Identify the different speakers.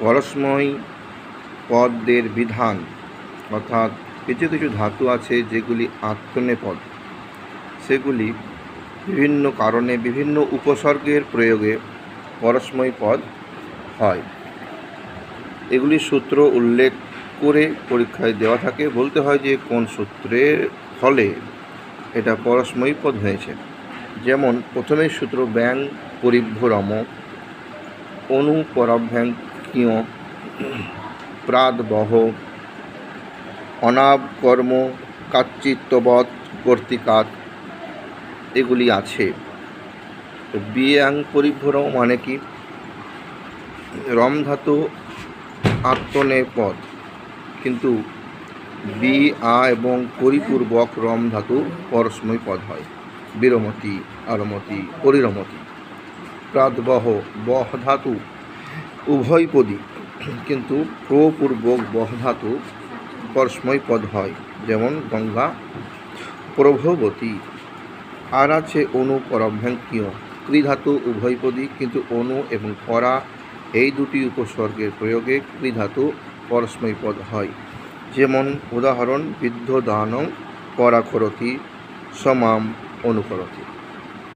Speaker 1: পরস্ময় পদের বিধান। অর্থাৎ কিছু কিছু ধাতু আছে যেগুলি আত্মনে পদ সেগুলি বিভিন্ন কারণে বিভিন্ন উপসর্গের প্রয়োগে পরস্ময় পদ হয়। এগুলি সূত্র উল্লেখ করে পরীক্ষায় দেওয়া থাকে। বলতে হয় যে কোন সূত্রের ফলে এটা পরস্ময়ী পদ হয়েছে। যেমন প্রথমের সূত্র ব্যাং পরিভ্রম অনুপরাভ্যাঙ্কীয় প্রাদবহ অনাব কর্ম কাচ্চিত্তবৎ কর্তিকাত এগুলি আছে। তো বিয়াং পরিভ্রম মানে কি? রম ধাতু আত্মনে পদ। কিন্তু বি, আ এবং পরিপূর্বক রম ধাতু পরস্ময় পদ হয়। বীরমতি, আরমতি, পরিরমতি। প্রাদবহ বহ ধাতু উভয়পদী কিন্তু প্রপূর্বক বহ ধাতু পরস্ময় পদ হয়, যেমন গঙ্গা প্রভবতী। আর আছে অনু পরভ্যাঙ্কীয় ক্রিধাতু উভয়পদী কিন্তু অনু এবং পরা এই দুটি উপসর্গের প্রয়োগে ক্রিধাতু পরস্ময় পদ হয়। যেমন উদাহরণ বিদ্ধ দানং পরাখরতি সমাম অনুকরতি।